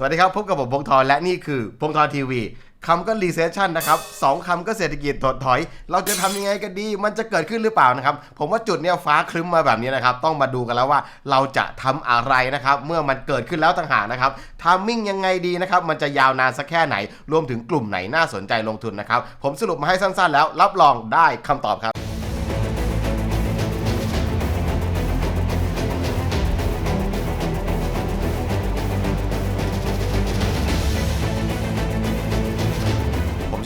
สวัสดีครับ พบกับผมพงธรและนี่คือพงธรทีวีคำก็ recession นะครับสองคำก็เศรษฐกิจถดถอย เราจะทำยังไงกันดี มันจะเกิดขึ้นหรือเปล่านะครับ ผมว่าจุดเนี้ยฟ้าครึ้มมาแบบนี้นะครับ ต้องมาดูกันแล้วว่าเราจะทำอะไรนะครับ เมื่อมันเกิดขึ้นแล้วต่างหากนะครับทามมิ่งยังไงดีนะครับ มันจะยาวนานสักแค่ไหน รวมถึงกลุ่มไหนน่าสนใจลงทุนนะครับ ผมสรุปมาให้สั้นๆ แล้ว รับรองได้คำตอบครับ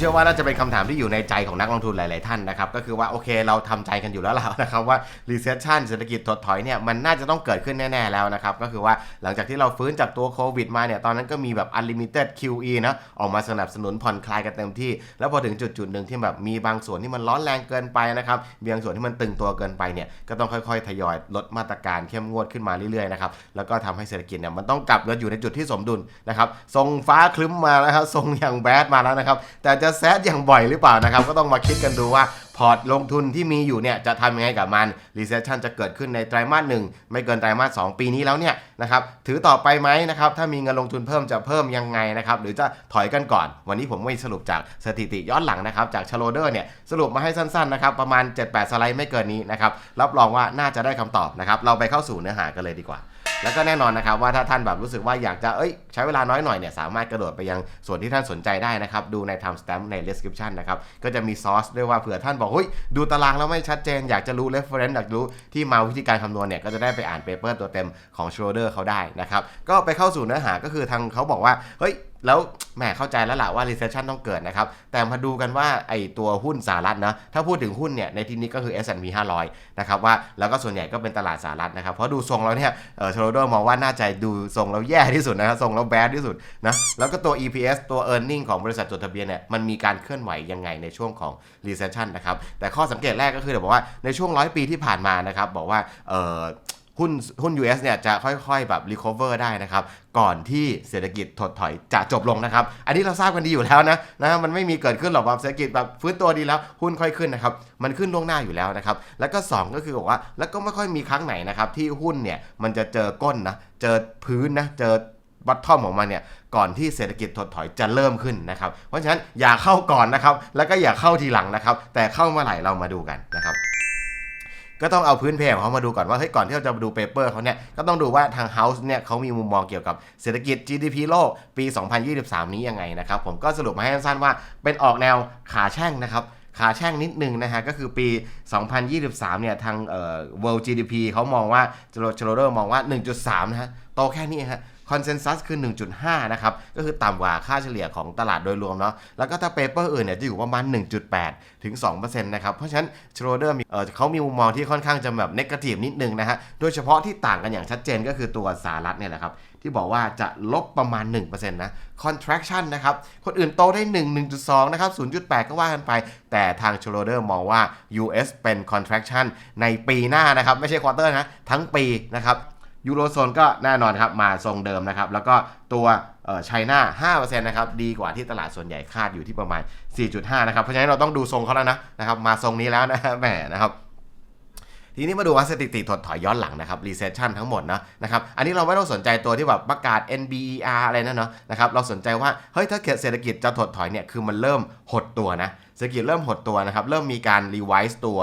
ชื่อว่าน่าจะเป็นคำถามที่อยู่ในใจของนักลงทุนหลาย ๆ ท่านนะครับ ก็คือว่าโอเคเราทำใจกันอยู่แล้วแล้วนะครับว่า recession เศรษฐกิจถดถอยเนี่ยมันน่าจะต้องเกิดขึ้นแน่ ๆ แล้วนะครับ ก็คือว่าหลังจากที่เราฟื้นจากตัวโควิดมาเนี่ยตอนนั้นก็มีแบบ unlimited QE นะออกมาสนับสนุนผ่อนคลายกันเต็มที่ แล้วพอถึงจุดจุดๆหนึ่งที่แบบมีบางส่วนที่มันร้อนแรงเกินไปนะครับมีบางส่วนที่มันตึงตัวเกินไปเนี่ยก็ต้องค่อย ๆ ทยอยลดมาตรการเข้มงวดขึ้นมาเรื่อย ๆ นะครับแล้วก็ทำให้เศรษฐกิจเนี่ยมันต้องกลับมาอยู่ในจุดที่สมดุลนะครับทรงฟ้าคลึ้มมาแล้วครับทรงอย่างแบดมาแล้วนะครับแต่จะแซดอย่างบ่อยหรือเปล่านะครับ ก็ต้องมาคิดกันดูว่าพอร์ตลงทุนที่มีอยู่เนี่ยจะทำยังไงกับมัน recession จะเกิดขึ้นในไตรมาสหนึ่งไม่เกินไตรมาสสองปีนี้แล้วเนี่ยนะครับถือต่อไปไหมนะครับถ้ามีเงินลงทุนเพิ่มจะเพิ่มยังไงนะครับหรือจะถอยกันก่อน วันนี้ผมไม่สรุปจากสถิติย้อนหลังนะครับจากชโลเดอร์เนี่ยสรุปมาให้สั้นๆนะครับประมาณ 7-8 สไลด์ไม่เกินนี้นะครับรับรองว่าน่าจะได้คำตอบนะครับเราไปเข้าสู่เนื้อหากันเลยดีกว่า แล้วก็แน่นอนนะครับว่าถ้าท่านแบบรู้สึกว่าอยากจะเอ้ยใช้เวลาน้อยหน่อยเนี่ยสามารถกระโดดไปยังส่วนที่ท่านสนใจได้นะครับ ดูใน time stamp ใน description นะครับ ก็จะมีซอสด้วยว่าเผื่อท่านบอกเฮ้ยดูตารางแล้วไม่ชัดเจน อยากจะรู้ reference อยากรู้ที่มาวิธีการคำนวณเนี่ยก็จะได้ไปอ่านเปเปอร์ตัวเต็มของ Schroeder เขาได้นะครับก็ไปเข้าสู่เนื้อหาก็คือทางเขาบอกว่าเฮ้ยแล้วแหมเข้าใจแล้วล่ะว่า recession ต้องเกิดนะครับ แต่มาดูกันว่าไอตัวหุ้นสหรัฐนะ ถ้าพูดถึงหุ้นเนี่ย ในที่นี้ก็คือ S&P 500 นะครับว่าแล้วก็ส่วนใหญ่ก็เป็นตลาดสหรัฐนะครับ เพราะดูทรงแล้วเนี่ยเออชโรดมองว่าน่าจะดูทรงแล้วแย่ที่สุดนะครับทรงแล้วแบดที่สุดนะแล้วก็ตัว EPS ตัว earning ของบริษัทจดทะเบียนเนี่ยมันมีการเคลื่อนไหวยังไงในช่วงของ recession นะครับแต่ข้อสังเกตแรกก็คือเดี๋ยวบอกว่าในช่วงร้อยปีที่ผ่านมานะครับบอกว่าเออหุ้นหุ้น US เนี่ยจะค่อยๆ แบบ recover ได้นะครับ ก่อนที่เศรษฐกิจถดถอยจะจบลงนะครับ อันนี้เราทราบกันดีอยู่แล้วนะนะมันไม่มีเกิดขึ้นหรอกแบบเศรษฐกิจแบบฟื้นตัวดีแล้ว หุ้นค่อยขึ้นนะครับ มันขึ้นล่วงหน้าอยู่แล้วนะครับ แล้วก็ 2 ก็คือบอกว่า แล้วก็ไม่ค่อยมีครั้งไหนนะครับ ที่หุ้นเนี่ยมันจะเจอก้นนะ เจอพื้นนะ เจอ บัตทอมของมันเนี่ยก่อนที่เศรษฐกิจถดถอยจะเริ่มขึ้นนะครับ เพราะฉะนั้นอย่าเข้าก่อนนะครับ แล้วก็อย่าเข้าทีหลังนะครับ แต่เข้าเมื่อไหร่เรามาดูกันนะครับก็ต้องเอาพื้นเพของเขามาดูก่อนว่าเฮ้ยก่อนที่เราจะมาดูเปเปอร์เขาเนี่ยก็ต้องดูว่าทาง House เนี่ยเขามีมุมมองเกี่ยวกับเศรษฐกิจ GDP โลกปี 2023 นี้ยังไงนะครับ ผมก็สรุปมาให้สั้นๆว่าเป็นออกแนวขาแช่งนะครับ ขาแช่งนิดนึงนะฮะก็คือปี 2023 เนี่ยทางเอ่อ World GDP เขามองว่าจโรจโรเดอร์มองว่า 1.3 นะฮะโตแค่นี้ฮะ คอนเซนแซสคือ 1.5 นะครับ ก็คือต่ำกว่าค่าเฉลี่ยของตลาดโดยรวมเนาะแล้วก็ถ้าเปเปอร์อื่นเนี่ยจะอยู่ประมาณ 1.8 ถึง 2%นะครับ เพราะฉะนั้นชโรเดอร์มีเออเขามีมุมมองที่ค่อนข้างจะแบบเนกาทีฟนิดนึงนะฮะ โดยเฉพาะที่ต่างกันอย่างชัดเจนก็คือตัวสหรัฐเนี่ยแหละครับที่บอกว่าจะลบประมาณ 1%นะ contraction นะครับ คนอื่นโตได้ 1 1.2 นะครับ 0.8 ก็ว่ากันไป แต่ทางชโรเดอร์มองว่า US เป็น contraction ในปีหน้านะครับ ไม่ใช่ควอเตอร์นะ ทั้งปีนะครับ ยูโรโซนก็แน่นอนครับมาทรงเดิมนะครับ แล้วก็ตัวไชน่า5%นะครับดีกว่าที่ตลาดส่วนใหญ่คาดอยู่ที่ประมาณ 4.5 นะครับ เพราะฉะนั้นเราต้องดูทรงเขาแล้วนะนะครับมาทรงนี้แล้วนะแหมนะครับทีนี้มาดูว่าสถิติถดถอยย้อนหลังนะครับ recession ทั้งหมดนะนะครับ อันนี้เราไม่ต้องสนใจตัวที่แบบประกาศ NBER อะไรนั่นเนาะนะครับ เราสนใจว่า เฮ้ย ถ้าเกิดเศรษฐกิจจะถดถอยเนี่ย คือมันเริ่มหดตัวนะ ศรษฐกิจเริ่มหดตัวนะครับ เริ่มมีการ revise ตัว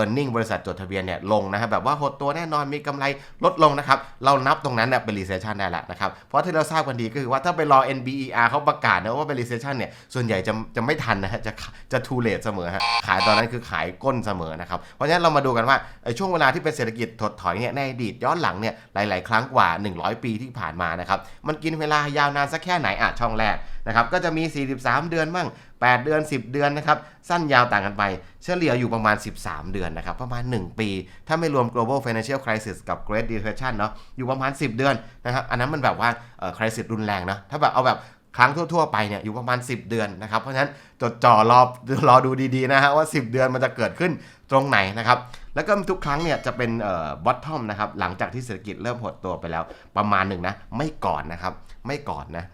earning บริษัทจดทะเบียนเนี่ยลงนะครับ แบบว่าหดตัวแน่นอนมีกำไรลดลงนะครับ เรานับตรงนั้นเนี่ยเป็น recession ได้แล้วนะครับ เพราะที่เราทราบกันดีก็คือว่าถ้าไปรอ NBER เขาประกาศนะว่าเป็น recession เนี่ย ส่วนใหญ่จะจะไม่ทันนะฮะ จะจะ too late เสมอฮะ ขายตอนนั้นคือขายก้นเสมอนะครับ เพราะฉะนั้นเรามาดูกันว่าช่วงเวลาที่เป็นเศรษฐกิจถดถอยเนี่ยในอดีตย้อนหลังเนี่ยหลาย ๆ ครั้งกว่า 100 ปีที่ผ่านมานะครับ มันกินเวลายาวนานสักแค่ไหนอะช่องแรกนะครับ ก็จะมี 43 เดือนบ้าง 8 เดือน 10 เดือนนะครับสั้นยาวต่างกันไป เฉลี่ยอยู่ประมาณ 13 เดือนนะครับประมาณ 1 ปี ถ้าไม่รวม global financial crisis กับ great depression เนาะอยู่ประมาณ 10 เดือนนะครับอันนั้นมันแบบว่าเอ่อ crisis รุนแรงนะถ้าแบบเอาแบบครั้งทั่ว ๆ ไปเนี่ยอยู่ประมาณ 10 เดือนนะครับ เพราะฉะนั้นจดจ่อรอรอดูดีๆนะฮะว่า 10 เดือนมันจะเกิดขึ้นตรงไหนนะครับ แล้วก็ทุกครั้งเนี่ยจะเป็นเอ่อ bottom นะครับ หลังจากที่เศรษฐกิจเริ่มหดตัวไปแล้วประมาณหนึ่งนะ ไม่ก่อนนะครับ ไม่ก่อนนะ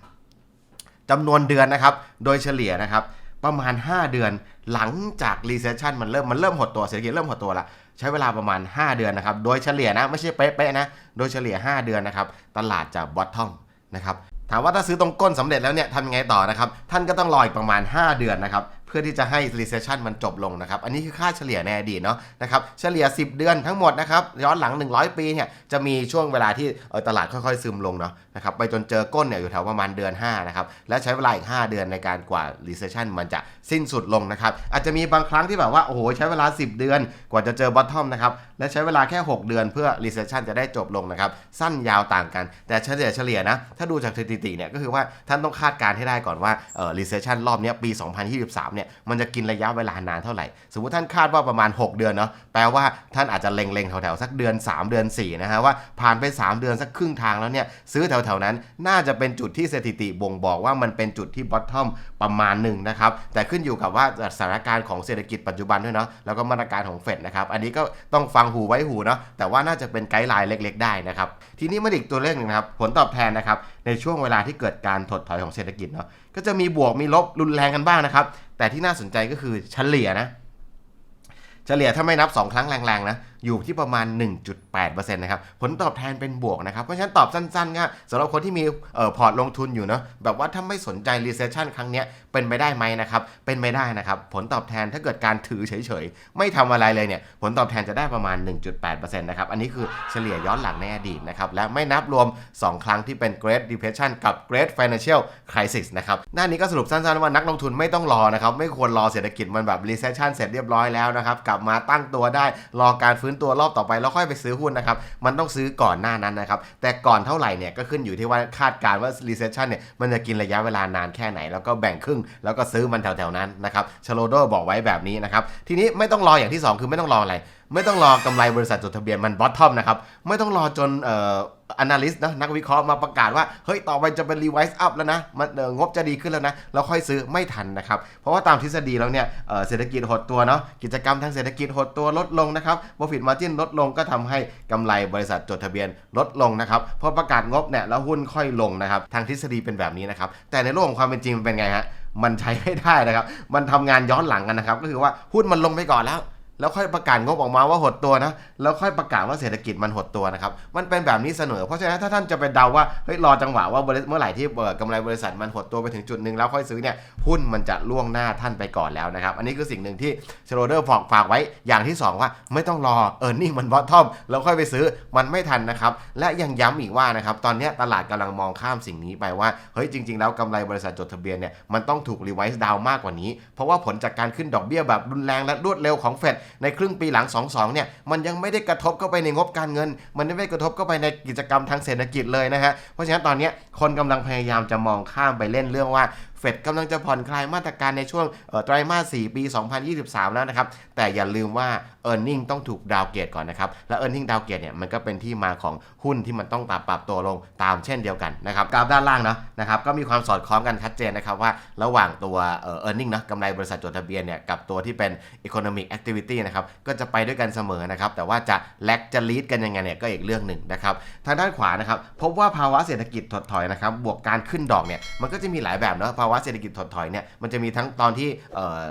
จำนวนเดือนนะครับ โดยเฉลี่ยนะครับ ประมาณ 5 เดือน หลังจาก recession มันเริ่มมันเริ่มหดตัวเศรษฐกิจเริ่มหดตัวละใช้เวลาประมาณ 5 เดือนนะครับ โดยเฉลี่ยนะ ไม่ใช่เป๊ะๆนะ โดยเฉลี่ย 5 เดือนนะครับ ตลาดจะบอททอมนะครับถามว่าถ้าซื้อตรงก้นสำเร็จแล้วเนี่ยทำยังไงต่อนะครับ ท่านก็ต้องรออีกประมาณ 5 เดือนนะครับ พื่อที่จะให้ recession มันจบลงนะครับ อันนี้คือค่าเฉลี่ยในอดีตเนาะนะครับเฉลี่ย 10 เดือนทั้งหมดนะครับย้อนหลัง 100 ปีเนี่ยจะมีช่วงเวลาที่ออตลาดค่อยๆ ซึมลงเนาะนะครับไปจนเจอก้นเนี่ยอยู่แถวประมาณเดือน5นะครับและใช้เวลาอีก 5 เดือนในการกว่า recession มันจะสิ้นสุดลงนะครับอาจจะมีบางครั้งที่แบบว่าโอ้โหใช้เวลา 10 เดือนกว่าจะเจอ bottom นะครับและใช้เวลาแค่ 6 เดือนเพื่อ recession จะได้จบลงนะครับสั้นยาวต่างกัน แต่เฉลี่ยเฉลี่ยนะถ้าดูจากสถิติเนี่ยก็คือว่าท่านต้องคาดการณ์ให้ได้ก่อนว่าเออ recession รอบนี้ปี 2023เนี่ยมันจะกินระยะเวลานานเท่าไหร่ สมมติท่านคาดว่าประมาณ 6 เดือนเนาะแปลว่าท่านอาจจะเล็งๆแถวๆสักเดือน 3 เดือน4นะฮะว่าผ่านไป 3 เดือนสักครึ่งทางแล้วเนี่ยซื้อแถวๆนั้นน่าจะเป็นจุดที่สถิติบ่งบอกว่ามันเป็นจุดที่ bottom ประมาณหนึ่งนะครับแต่ขึ้นอยู่กับว่าสถานการณ์ของเศรษฐกิจปัจจุบันด้วยเนาะแล้วก็มาตรการของเฟดนะครับอันนี้ก็ต้องฟังหูไว้หูเนาะแต่ว่าน่าจะเป็นไกด์ไลน์เล็ก ๆ ได้นะครับทีนี้มาอีกตัวเลขหนึ่งนะครับผลตอบแทนนะครับในช่วงเวลาที่เกิดการถดถอยของเศรษฐกิจเนาะก็จะมีบวกมีลบรุนแรงกันบ้างนะครับ แต่ที่น่าสนใจก็คือเฉลี่ยนะ เฉลี่ยถ้าไม่นับ 2 ครั้งแรงๆนะ อยู่ที่ประมาณ 1.8%นะครับผลตอบแทนเป็นบวกนะครับ เพราะฉะนั้นตอบสั้นๆก็สำหรับคนที่มีออพอร์ตลงทุนอยู่เนาะแบบว่าถ้าไม่สนใจ recession ครั้งนี้เป็นไปได้ไหมนะครับเป็นไปได้นะครับผลตอบแทนถ้าเกิดการถือเฉยๆ ไม่ทำอะไรเลยเนี่ยผลตอบแทนจะได้ประมาณ 1.8%นะครับอันนี้คือเฉลี่ยย้อนหลังในอดีตนะครับและไม่นับรวม 2 ครั้งที่เป็น Great Depression กับ Great Financial Crisis นะครับหน้านี้ก็สรุปสั้นๆว่านักลงทุนไม่ต้องรอนะครับไม่ควรรอเศรษฐกิจมันแบบ recession เสร็จเรียบร้อยแล้วนะครับกลับมาตั้งตัวได้รอการฟื้นตัวรอบต่อไปแล้วค่อยไปซื้อหุ้นนะครับ มันต้องซื้อก่อนหน้านั้นนะครับ แต่ก่อนเท่าไหร่เนี่ยก็ขึ้นอยู่ที่ว่าคาดการณ์ว่า recession เนี่ยมันจะกินระยะเวลานานแค่ไหน แล้วก็แบ่งครึ่ง แล้วก็ซื้อมันแถวๆนั้นนะครับชโลโดบอกไว้แบบนี้นะครับ ทีนี้ไม่ต้องรออย่างที่ 2 คือไม่ต้องรออะไร ไม่ต้องรอกำไรบริษัทจดทะเบียนมันบอททอมนะครับ ไม่ต้องรอจนเอ่อ analyst นะนักวิเคราะห์มาประกาศว่า เฮ้ย ต่อไปจะเป็น revise up แล้วนะมันงบจะดีขึ้นแล้วนะ เราค่อยซื้อไม่ทันนะครับ เพราะว่าตามทฤษฎีแล้วเนี่ยเศรษฐกิจหดตัวเนาะกิจกรรมทางเศรษฐกิจหดตัวลดลงนะครับ profit margin ลดลงก็ทำให้กำไรบริษัทจดทะเบียนลดลงนะครับพอประกาศงบเนี่ยแล้วหุ้นค่อยลงนะครับทางทฤษฎีเป็นแบบนี้นะครับแต่ในโลกของความเป็นจริงเป็นไงฮะมันใช้ไม่ได้นะครับ มันทำงานย้อนหลังกันนะครับ ก็คือว่าหุ้นมันลงไปก่อนแล้ว แล้วค่อยประกาศงบออกมาว่าหดตัวนะ แล้วค่อยประกาศว่าเศรษฐกิจมันหดตัวนะครับ มันเป็นแบบนี้เสนอ เพราะฉะนั้นถ้าท่านจะไปเดาว่า เฮ้ยรอจังหวะว่าบริเมื่อไหร่ที่เอ่อกำไรบริษัทมันหดตัวไปถึงจุดหนึ่งแล้วค่อยซื้อเนี่ย หุ้นมันจะล่วงหน้าท่านไปก่อนแล้วนะครับ อันนี้คือสิ่งหนึ่งที่ชโรเดอร์ฝากฝากไว้ อย่างที่สองว่าไม่ต้องรอเออร์เน็งมันบอททอมแล้วค่อยไปซื้อ มันไม่ทันนะครับ และยังย้ำอีกว่านะครับ ตอนนี้ตลาดกำลังมองข้ามสิ่งนี้ไปว่า เฮ้ยจริง ๆ แล้วกำไรบริษัทจดทะเบียนเนี่ย มันต้องถูกรีไวซ์ดาวมากกว่านี้ เพราะว่าผลจากการขึ้นดอกเบี้ยแบบรุนแรงและรวดเร็วของเฟดในครึ่งปีหลัง 22 เนี่ย มันยังไม่ได้กระทบเข้าไปในงบการเงิน มันไม่ได้กระทบเข้าไปในกิจกรรมทางเศรษฐกิจเลยนะฮะ เพราะฉะนั้นตอนนี้คนกำลังพยายามจะมองข้ามไปเล่นเรื่องว่า เฟดกำลังจะผ่อนคลายมาตรการในช่วงไตรมาส 4 ปี 2023 แล้วนะครับ แต่อย่าลืมว่า e a r n i n g ต้องถูกดาวเกรดก่อนนะครับ และ e a r n i n g ดาวเกรดเนี่ยมันก็เป็นที่มาของหุ้นที่มันต้องปรับปรับตัวลงตามเช่นเดียวกันนะครับกราฟด้านล่างเนาะนะครับก็มีความสอดคล้องกันชัดเจนนะครับว่าระหว่างตัวเออ e a r n i n g นะกำไรบริษัทจดทะเบียนเนี่ยกับตัวที่เป็น economic activity นะครับก็จะไปด้วยกันเสมอนะครับแต่ว่าจะแลกจะ lead กันยังไงเนี่ยก็อีกเรื่องหนึ่งนะครับทางด้านขวานะครับพบว่าภาวะเศรษฐกิจถดถอยนะครับบวกการขึ้นดอกเนี่ยมันก็จะมีหลายแบบเนาะภาววะเศรษฐกิจถดถอยเนี่ยมันจะมีทั้งตอนที่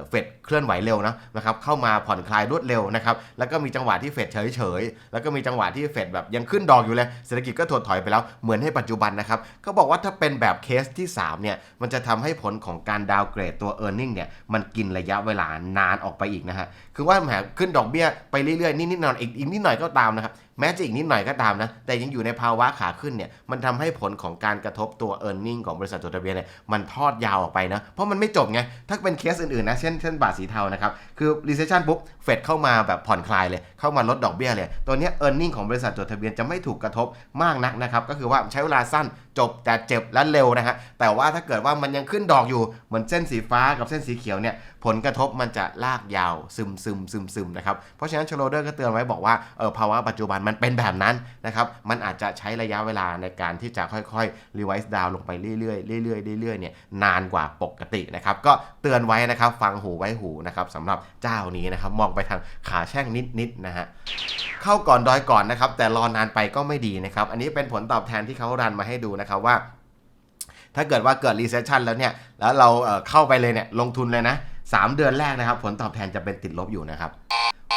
เฟดเคลื่อนไหวเร็วนะนะครับเข้ามาผ่อนคลายรวดเร็วนะครับแล้วก็มีจังหวะที่เฟดเฉยๆแล้วก็มีจังหวะที่เฟดแบบยังขึ้นดอกอยู่เลยเศรษฐกิจก็ถดถอยไปแล้วเหมือนให้ปัจจุบันนะครับเขาบอกว่าถ้าเป็นแบบเคสที่3เนี่ยมันจะทำให้ผลของการดาวเกรดตัว e a r n i n g เนี่ยมันกินระยะเวลานานออกไปอีกนะฮะ คือว่าแหมขึ้นดอกเบี้ยไปเรื่อยๆนิดๆหน่อยอีกอีกนิดหน่อยก็ตามนะครับแม้จะอีกนิดหน่อยก็ตามนะแต่ยังอยู่ในภาวะขาขึ้นเนี่ยมันทำให้ผลของการกระทบตัว e a r n i n g ของบริษัทจดทะเบียนเนี่ยมันทอดยาวออกไปนะเพราะมันไม่จบไงถ้าเป็นเคสอื่นๆนะเช่นเช่นบาทสีเทานะครับคือ recession ปุ๊บเฟดเข้ามาแบบผ่อนคลายเลยเข้ามาลดดอกเบี้ยเลยตัวเนี้ย e a r n i n g ของบริษัทจดทะเบียนจะไม่ถูกกระทบมากนักนะครับก็คือว่าใช้เวลาสั้นจบแต่เจ็บและเร็วนะฮะแต่ว่าถ้าเกิดว่ามันยังขึ้นดอกอยู่เหมือนเส้นสีฟ้ากับเส้นสีเขียวเนี่ยผลกระทบมันจะลากยาวซึมซึมซึมซึมนะครับเพราะฉะนั้นชโลเดอร์ก็เตือนไว้บอกว่าเออภาวะปัจจุบันมันเป็นแบบนั้นนะครับมันอาจจะใช้ระยะเวลาในการที่จะค่อยๆรีไวซ์ดาวลงไปเรื่อยๆเรื่อยๆเรื่อยๆเนี่ยนานกว่าปกตินะครับก็เตือนไว้นะครับฟังหูไว้หูนะครับสำหรับเจ้านี้นะครับมองไปทางขาแช่งนิดๆนะฮะเข้าก่อนดอยก่อนนะครับแต่รอนานไปก็ไม่ดีนะครับอันนี้เป็นผลตอบแทนที่เขารันมาให้ดูนะครับว่า ถ้าเกิดว่าเกิด recession แล้วเนี่ย แล้วเราเข้าไปเลยเนี่ยลงทุนเลยนะ 3 เดือนแรกนะครับ ผลตอบแทนจะเป็นติดลบอยู่นะครับ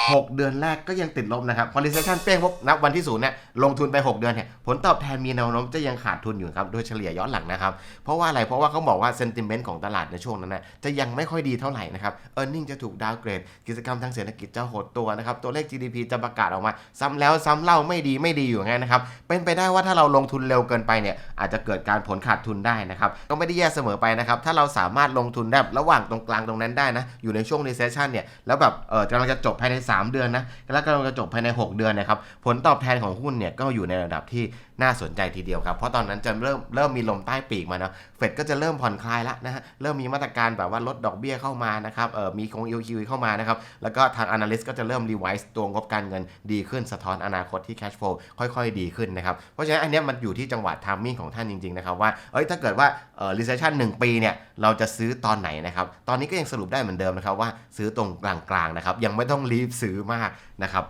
6 เดือนแรกก็ยังติดลบนะครับพอ recession เป้งปุ๊บนับวันที่ศูนย์เนี่ยลงทุนไป 6 เดือนเนี่ยผลตอบแทนมีแนวโน้มจะยังขาดทุนอยู่ครับโดยเฉลี่ยย้อนหลังนะครับเพราะว่าอะไรเพราะว่าเขาบอกว่า sentiment ของตลาดในช่วงนั้นนะจะยังไม่ค่อยดีเท่าไหร่นะครับ earning จะถูกดาวเกรดกิจกรรมทางเศรษฐกิจจะหดตัวนะครับตัวเลข GDP จะประกาศออกมา ซ้ำแล้วซ้ำเล่าไม่ดีไม่ดีอยู่ไงนะครับเป็นไปได้ว่าถ้าเราลงทุนเร็วเกินไปเนี่ยอาจจะเกิดการผลขาดทุนได้นะครับก็ไม่ได้แย่เสมอไปนะครับถ้าเราสามารถลงทุนได้ระหว่างตรงกลางตรงนั้นได้นะอยู่ในช่วง recession เนี่ยแล้วแบบเออกำลังจะจบภายใน3 เดือนนะแล้วกำลังจะจบภายใน 6 เดือนนะครับผลตอบแทนของหุ้นเนี่ยก็อยู่ในระดับที่ น่าสนใจทีเดียวครับ เพราะตอนนั้นจะเริ่มเริ่มมีลมใต้ปีกมาเนาะเฟดก็จะเริ่มผ่อนคลายแล้วนะฮะเริ่มมีมาตรการแบบว่าลดดอกเบี้ยเข้ามานะครับเออมีคง EQ เข้ามานะครับแล้วก็ทาง analyst ก็จะเริ่ม revise ตัวงบการเงินดีขึ้นสะท้อนอนาคตที่ cash flow ค่อยๆ ดีขึ้นนะครับเพราะฉะนั้นอันนี้มันอยู่ที่จังหวะ timing ของท่านจริงๆนะครับว่าเอ้ยถ้าเกิดว่าเอ่อ recession 1 ปีเนี่ยเราจะซื้อตอนไหนนะครับตอนนี้ก็ยังสรุปได้เหมือนเดิมนะครับว่าซื้อตรงกลางๆนะครับยังไม่ต้องรีบซื้อมากนะครับ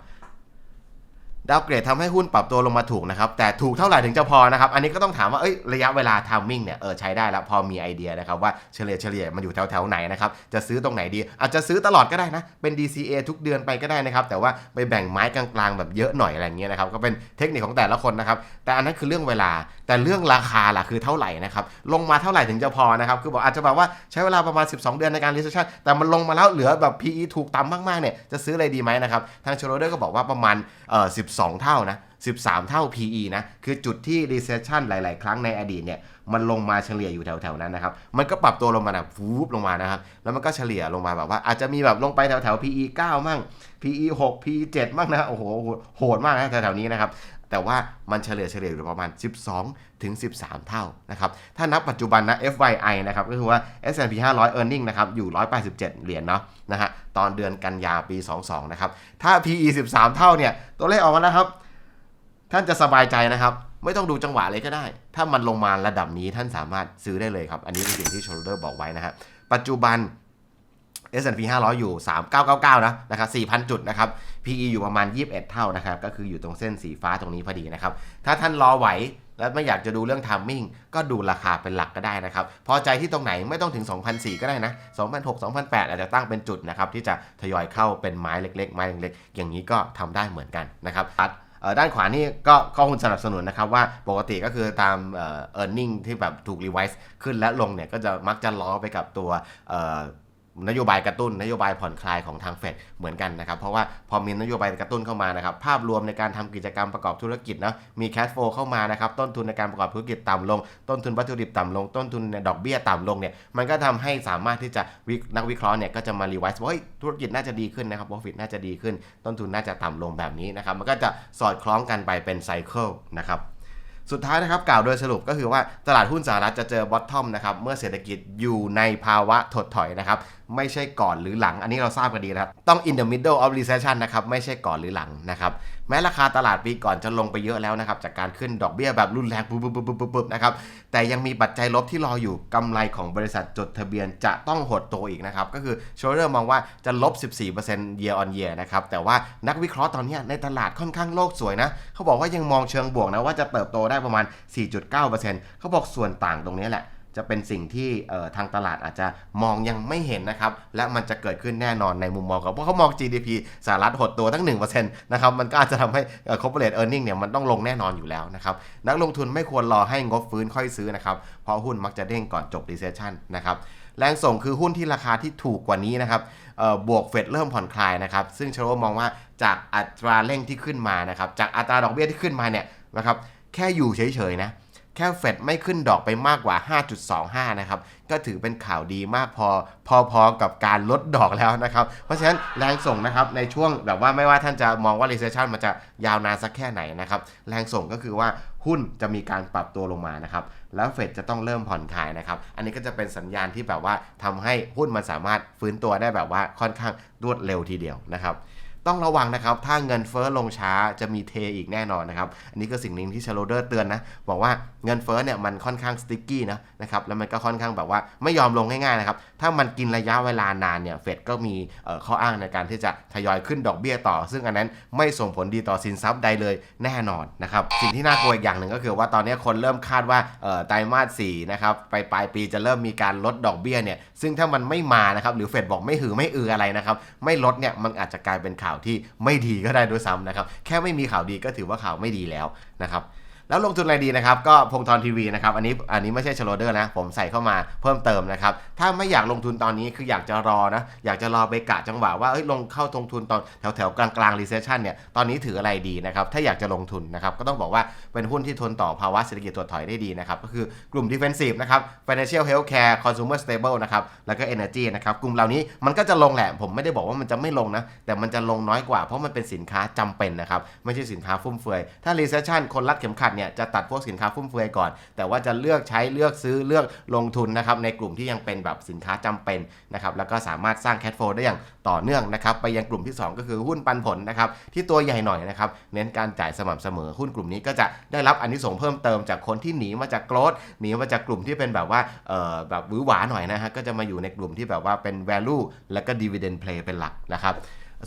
ดาวเกรดทำให้หุ้นปรับตัวลงมาถูกนะครับ แต่ถูกเท่าไหร่ถึงจะพอนะครับ อันนี้ก็ต้องถามว่าเอ้ยระยะเวลาทามมิ่งเนี่ยเออใช้ได้แล้ว พอมีไอเดียนะครับว่าเฉลี่ยเฉลี่ยมันอยู่แถวแถวๆไหนนะครับ จะซื้อตรงไหนดี อาจจะซื้อตลอดก็ได้นะ เป็น DCA ทุกเดือนไปก็ได้นะครับ แต่ว่าไปแบ่งไม้กลางๆแบบเยอะหน่อยอะไรเงี้ยนะครับก็เป็นเทคนิคของแต่ละคนนะครับแต่อันนั้นคือเรื่องเวลาแต่เรื่องราคาล่ะคือเท่าไหร่นะครับลงมาเท่าไหร่ถึงจะพอนะครับคือบอกอาจจะแบบว่าใช้เวลาประมาณ 12 เดือนในการ recession แต่มันลงมาแล้วเหลือแบบ PE ถูกต่ำมากๆเนี่ยจะซื้ออะไรดีไหมนะครับทางชโรเดอร์ก็บอกว่าประมาณเอ่อ12 เท่านะ 13 เท่า PE นะ คือจุดที่ recession หลาย ๆ ครั้งในอดีตเนี่ย มันลงมาเฉลี่ยอยู่แถว ๆ นั้นนะครับ มันก็ปรับตัวลงมาแบบฟูบลงมานะครับ แล้วมันก็เฉลี่ยลงมาแบบว่า อาจจะมีแบบลงไปแถว ๆ PE 9 มั่ง PE 6 PE 7 มั่งนะ โอ้โห โหดมากนะแถว ๆ นี้นะครับ แต่ว่ามันเฉลี่ยเฉลี่ยอยู่ประมาณ 12 ถึง 13 เท่านะครับ ถ้านับปัจจุบันนะ FYI นะครับ ก็คือว่า S&P 500 earning นะครับ อยู่ 187 เหรียญเนาะนะฮะ ตอนเดือนกันยาปี 22 นะครับ ถ้า PE 13 เท่าเนี่ย ตัวเลขออกมาแล้วครับ ท่านจะสบายใจนะครับไม่ต้องดูจังหวะเลยก็ได้ ถ้ามันลงมาระดับนี้ท่านสามารถซื้อได้เลยครับ อันนี้เป็นสิ่งที่โชลเดอร์บอกไว้นะฮะ ปัจจุบัน S&P 500 อยู่ 3999 นะนะครับ4,000 จุดนะครับ PE อยู่ประมาณ 21 เท่านะครับ ก็คืออยู่ตรงเส้นสีฟ้าตรงนี้พอดีนะครับ ถ้าท่านรอไหวและไม่อยากจะดูเรื่อง timing ก็ดูราคาเป็นหลักก็ได้นะครับ พอใจที่ตรงไหนไม่ต้องถึง 2,004ก็ได้นะ2,006 2,008 อาจจะตั้งเป็นจุดนะครับ ที่จะทยอยเข้าเป็นไม้เล็กๆ ไม้เล็กๆ อย่างนี้ก็ทำได้เหมือนกันนะครับด้านขวานี่ก็ข้อมูลสนับสนุนนะครับ ว่าปกติก็คือตามเออ earning ที่แบบถูก revise ขึ้นและลงเนี่ย ก็จะมักจะล้อไปกับตัว นโยบายกระตุ้นนโยบายผ่อนคลายของทางเฟดเหมือนกันนะครับ เพราะว่าพอมีนโยบายกระตุ้นเข้ามานะครับ ภาพรวมในการทำกิจกรรมประกอบธุรกิจนะมี cash flow เข้ามานะครับ ต้นทุนในการประกอบธุรกิจต่ำลง ต้นทุนวัตถุดิบต่ำลง ต้นทุนในดอกเบี้ยต่ำลงเนี่ยมันก็ทำให้สามารถที่จะนักวิเคราะห์เนี่ยก็จะมา revise ว่าธุรกิจน่าจะดีขึ้นนะครับ profit น่าจะดีขึ้น ต้นทุนน่าจะต่ำลงแบบนี้นะครับมันก็จะสอดคล้องกันไปเป็นไซเคิลนะครับสุดท้ายนะครับกล่าวโดยสรุปก็คือว่าตลาดหุ้นสหรัฐจะเจอบอททอมนะครับเมื่อเศรษฐกิจอยู่ในภาวะถดถอยนะครับ ไม่ใช่ก่อนหรือหลัง อันนี้เราทราบกันดีนะครับ ต้อง in the middle of recession นะครับไม่ใช่ก่อนหรือหลังนะครับแม้ราคาตลาดปีก่อนจะลงไปเยอะแล้วนะครับจากการขึ้นดอกเบี้ยแบบรุนแรงปุ๊บปุ๊บปุ๊บปุ๊บปุ๊บนะครับแต่ยังมีปัจจัยลบที่รออยู่กำไรของบริษัทจดทะเบียนจะต้องหดตัวอีกนะครับก็คือโชเดอร์มองว่าจะลบ 14% year on year นะครับแต่ว่านักวิเคราะห์ตอนนี้ในตลาดค่อนข้างโลกสวยนะเขาบอกว่ายังมองเชิงบวกนะว่าจะเติบโตได้ประมาณ 4.9%เขาบอกส่วนต่างตรงนี้แหละ จะเป็นสิ่งที่ทางตลาดอาจจะมองยังไม่เห็นนะครับ และมันจะเกิดขึ้นแน่นอนในมุมมองเขาเพราะเขามอง GDP สหรัฐหดตัวตั้ง 1%นะครับมันก็อาจจะทำให้ corporate earning เนี่ยมันต้องลงแน่นอนอยู่แล้วนะครับ นักลงทุนไม่ควรรอให้งบฟื้นค่อยซื้อนะครับ เพราะหุ้นมักจะเด้งก่อนจบ recession นะครับแรงส่งคือหุ้นที่ราคาที่ถูกกว่านี้นะครับบวกเฟดเริ่มผ่อนคลายนะครับ ซึ่งชโรมองว่าจากอัตราเร่งที่ขึ้นมานะครับ จากอัตราดอกเบี้ยที่ขึ้นมาเนี่ยนะครับ แค่อยู่เฉยๆนะ แค่เฟดไม่ขึ้นดอกไปมากกว่า 5.25 นะครับ ก็ถือเป็นข่าวดีมากพอพอๆกับการลดดอกแล้วนะครับ เพราะฉะนั้นแรงส่งนะครับในช่วงแบบว่าไม่ว่าท่านจะมองว่า recession มันจะยาวนานสักแค่ไหนนะครับ แรงส่งก็คือว่าหุ้นจะมีการปรับตัวลงมานะครับ แล้วเฟดจะต้องเริ่มผ่อนคลายนะครับ อันนี้ก็จะเป็นสัญญาณที่แบบว่าทำให้หุ้นมันสามารถฟื้นตัวได้แบบว่าค่อนข้างรวดเร็วทีเดียวนะครับ ต้องระวังนะครับ ถ้าเงินเฟ้อลงช้าจะมีเทอีกแน่นอนนะครับ อันนี้ก็สิ่งหนึ่งที่ชโลเดอร์เตือนนะ บอกว่าเงินเฟ้อเนี่ยมันค่อนข้างสติ๊กกี้นะนะครับ แล้วมันก็ค่อนข้างแบบว่าไม่ยอมลงง่ายๆนะครับ ถ้ามันกินระยะเวลานานเนี่ย เฟดก็มีข้ออ้างในการที่จะทยอยขึ้นดอกเบี้ยต่อ ซึ่งอันนั้นไม่ส่งผลดีต่อสินทรัพย์ใดเลยแน่นอนนะครับ สิ่งที่น่ากลัวอีกอย่างหนึ่งก็คือว่าตอนนี้คนเริ่มคาดว่าไตรมาส4นะครับไปปลายปีจะเริ่มมีการลดดอกเบี้ยเนี่ย ซึ่งถ้ามันไม่มานะครับ หรือเฟดบอกไม่หือไม่อืออะไรนะครับ ไม่ลดเนี่ย มันอาจจะกลายเป็นข่าวาวที่ไม่ดีก็ได้ด้วยซ้ำนะครับ แค่ไม่มีข่าวดีก็ถือว่าข่าวไม่ดีแล้วนะครับ แล้วลงทุนอะไรดีนะครับ ก็พงทรทีวีนะครับ อันนี้อันนี้ไม่ใช่ชโลเดอร์นะ ผมใส่เข้ามาเพิ่มเติมนะครับ ถ้าไม่อยากลงทุนตอนนี้คืออยากจะรอนะ อยากจะรอไปกะจังหวะว่าเอ้ยลงเข้าลงทุนตอนแถวแถวกลางกลางรีเซชชันเนี่ย ตอนนี้ถืออะไรดีนะครับ ถ้าอยากจะลงทุนนะครับ ก็ต้องบอกว่าเป็นหุ้นที่ทนต่อภาวะเศรษฐกิจถดถอยได้ดีนะครับ ก็คือกลุ่ม defensive นะครับ financial healthcare consumer stable นะครับ แล้วก็ energy นะครับ กลุ่มเหล่านี้มันก็จะลงแหละ ผมไม่ได้บอกว่ามันจะไม่ลงนะ แต่มันจะลงน้อยกว่าเพราะมันเป็นสินค้าจำเป็นนะครับ ไม่ใช่สินค้าฟุ่มเฟือย ถ้า recession คนรัดเข็มขัดเนี่ยจะตัดพวกสินค้าฟุ่มเฟือยก่อน แต่ว่าจะเลือกใช้เลือกซื้อเลือกลงทุนนะครับในกลุ่มที่ยังเป็นแบบสินค้าจำเป็นนะครับแล้วก็สามารถสร้าง cash flow ได้อย่างต่อเนื่องนะครับไปยังกลุ่มที่ 2 ก็คือหุ้นปันผลนะครับที่ตัวใหญ่หน่อยนะครับเน้นการจ่ายสม่ำเสมอหุ้นกลุ่มนี้ก็จะได้รับอันนี้ส่งเพิ่มเติมจากคนที่หนีมาจากโกลดหนีมาจากกลุ่มที่เป็นแบบว่าเอ่อแบบวือหวาหน่อยนะฮะก็จะมาอยู่ในกลุ่มที่แบบว่าเป็น value แล้วก็ dividend play เป็นหลักนะครับ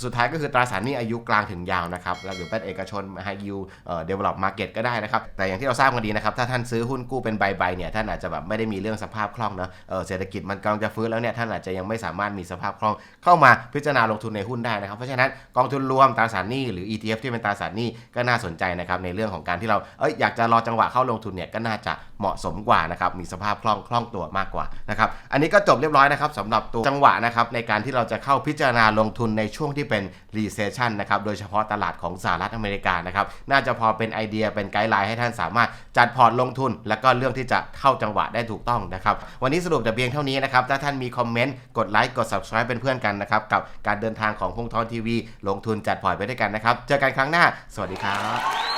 สุดท้ายก็คือตราสารหนี้อายุกลางถึงยาวนะครับแล้วหรือเป็นเอกชน high yield เอ่อ develop market ก็ได้นะครับ แต่อย่างที่เราทราบกันดีนะครับ ถ้าท่านซื้อหุ้นกู้เป็นใบๆเนี่ยท่านอาจจะแบบไม่ได้มีเรื่องสภาพคล่องเนอะเออเศรษฐกิจมันกำลังจะฟื้นแล้วเนี่ยท่านอาจจะยังไม่สามารถมีสภาพคล่องเข้ามาพิจารณาลงทุนในหุ้นได้นะครับ เพราะฉะนั้นกองทุนรวมตราสารหนี้หรือ ETF ที่เป็นตราสารหนี้ก็น่าสนใจนะครับในเรื่องของการที่เราเอ้ยอยากจะรอจังหวะเข้าลงทุนเนี่ยก็น่าจะเหมาะสมกว่านะครับมีสภาพคล่องคล่องตัวมากกว่านะครับอันนี้ก็จบเรียบร้อยนะครับสำหรับตัวจังหวะนะครับในการที่เราจะเข้าพิจารณาลงทุนในช่วงที่เป็น recession นะครับ โดยเฉพาะตลาดของสหรัฐอเมริกานะครับ น่าจะพอเป็นไอเดียเป็นไกด์ไลน์ให้ท่านสามารถจัดพอร์ตลงทุน แล้วก็เรื่องที่จะเข้าจังหวะได้ถูกต้องนะครับ วันนี้สรุปแต่เพียงเท่านี้นะครับ ถ้าท่านมีคอมเมนต์ กดไลค์ กด subscribe เป็นเพื่อนกันนะครับ กับการเดินทางของพงทอนทีวี ลงทุนจัดพอร์ตไปด้วยกันนะครับ เจอกันครั้งหน้า สวัสดีครับ